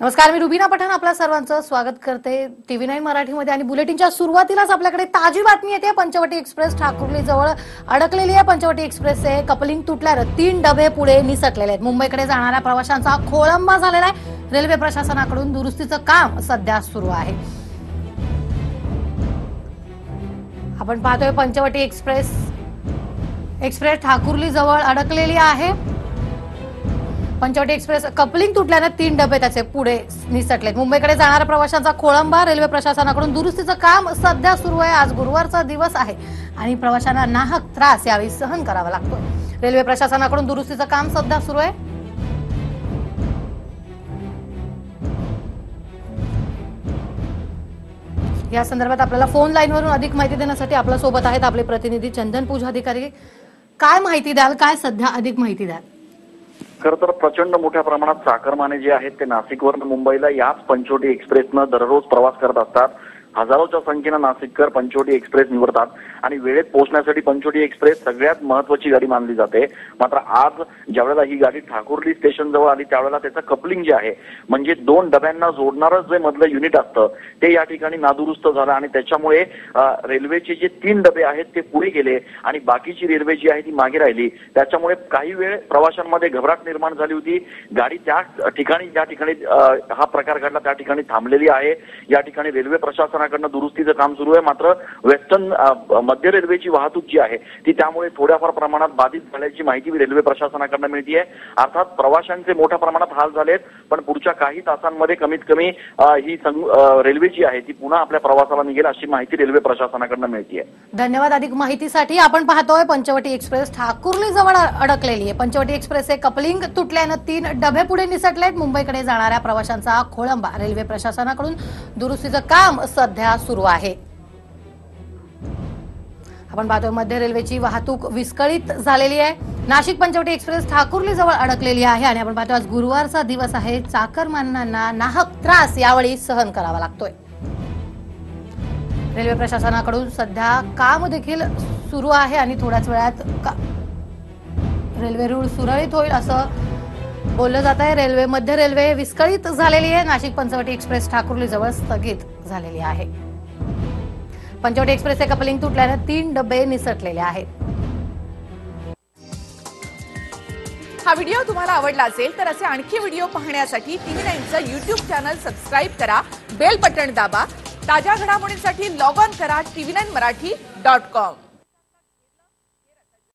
नमस्कार मी रुबिना पठाण आपल्या सर्वांचं स्वागत करते टीव्ही नाईन मराठीमध्ये. आणि बुलेटिनच्या सुरुवातीलाच आपल्याकडे ताजी बातमी येते. पंचवटी एक्सप्रेस ठाकुर्ली जवळ अडकलेली आहे. पंचवटी एक्सप्रेसचे कपलिंग तुटल्यानं तीन डबे पुढे निसटलेले आहेत. मुंबईकडे जाणाऱ्या प्रवाशांचा खोळंबा झालेला आहे. रेल्वे प्रशासनाकडून दुरुस्तीचं काम सध्या सुरू आहे. आपण पाहतोय पंचवटी एक्सप्रेस एक्सप्रेस ठाकुर्ली जवळ अडकलेली आहे. पंचवटी एक्सप्रेस कपलिंग तुटल्यानं तीन डबे त्याचे पुढे निसटलेत. मुंबईकडे जाणाऱ्या प्रवाशांचा खोळंबा रेल्वे प्रशासनाकडून दुरुस्तीचं काम सध्या सुरू आहे. आज गुरुवारचा दिवस आहे आणि प्रवाशांना नाहक त्रास यावेळी सहन करावा लागतो रेल्वे प्रशासनाकडून दुरुस्तीचं काम सध्या सुरू आहे. या संदर्भात आपल्याला फोन लाईनवरून अधिक माहिती देण्यासाठी आपल्यासोबत आहेत आपले प्रतिनिधी चंदन पूजा अधिकारी काय माहिती द्याल? काय सध्या अधिक माहिती द्याल? खरं तर प्रचंड मोठ्या प्रमाणात चाकरमाने जे आहेत ते नाशिकवरून मुंबईला याच पंचवटी एक्सप्रेसनं दररोज प्रवास करत असतात. हजारोच्या संख्येनं नाशिककर पंचवटी एक्सप्रेस निवडतात आणि वेळेत पोहोचण्यासाठी पंचवटी एक्सप्रेस सगळ्यात महत्वाची गाडी मानली जाते. मात्र आज ज्यावेळेला ही गाडी ठाकुर्ली स्टेशन जवळ आली त्यावेळेला त्याचं कपलिंग जे आहे म्हणजे दोन डब्यांना जोडणारं जे मधलं युनिट असतं ते या ठिकाणी नादुरुस्त झालं आणि त्याच्यामुळे रेल्वेचे जे तीन डबे आहेत ते पुढे गेले आणि बाकीची रेल्वे जी आहे ती मागे राहिली. त्याच्यामुळे काही वेळ प्रवाशांमध्ये घबराट निर्माण झाली होती. गाडी त्या ठिकाणी ज्या ठिकाणी हा प्रकार घडला त्या ठिकाणी थांबलेली आहे. या ठिकाणी रेल्वे प्रशासन प्रशासनाकडनं दुरुस्तीचं काम सुरू आहे. मात्र वेस्टर्न मध्य रेल्वेची वाहतूक जी आहे ती त्यामुळे थोड्याफार प्रमाणात बाधित झाल्याची माहिती रेल्वे प्रशासनाकडनं मिळते अर्थात प्रवाशांचे मोठ्या प्रमाणात हाल झालेत पण पुढच्या काही तासांमध्ये कमीत कमी ही रेल्वे जी आहे ती पुन्हा आपल्या प्रवासाला निघेल अशी माहिती रेल्वे प्रशासनाकडनं मिळते धन्यवाद अधिक माहितीसाठी. आपण पाहतोय पंचवटी एक्सप्रेस ठाकुर्ली जवळ अडकलेली आहे. पंचवटी एक्सप्रेसचे कपलिंग तुटल्यानं तीन डबे पुढे निसटलेत. मुंबईकडे जाणाऱ्या प्रवाशांचा खोळंबा. रेल्वे प्रशासनाकडून दुरुस्तीचं काम सध्या सुरू आहे. आपण पाहतोय मध्य रेल्वेची वाहतूक विस्कळीत झालेली आहे. नाशिक पंचवटी एक्सप्रेस ठाकुर्ली जवळ अडकलेली आहे आणि आपण पाहतो आज गुरुवारचा दिवस आहे. चाकरमानांना नाहक त्रास यावेळी सहन करावा लागतोय. रेल्वे प्रशासनाकडून सध्या काम देखील सुरू आहे आणि थोड्याच वेळात रेल्वे रूळ सुरळीत होईल असं बोललं जात आहे रेल्वे मध्य रेल्वे विस्कळीत झालेली आहे. नाशिक पंचवटी एक्सप्रेस ठाकुर्ली जवळ स्थगित झालेली आहे. पंचवटी एक्सप्रेसचे कपलिंग तुटल्यानं तीन डबे निसटलेले आहेत. हा व्हिडिओ तुम्हाला आवडला असेल तर असे आणखी व्हिडिओ पाहण्यासाठी टीव्ही नाईनचं युट्यूब चॅनल सबस्क्राईब करा बेल बटन दाबा ताज्या घडामोडींसाठी लॉग ऑन करा TV nine Marathi dot com.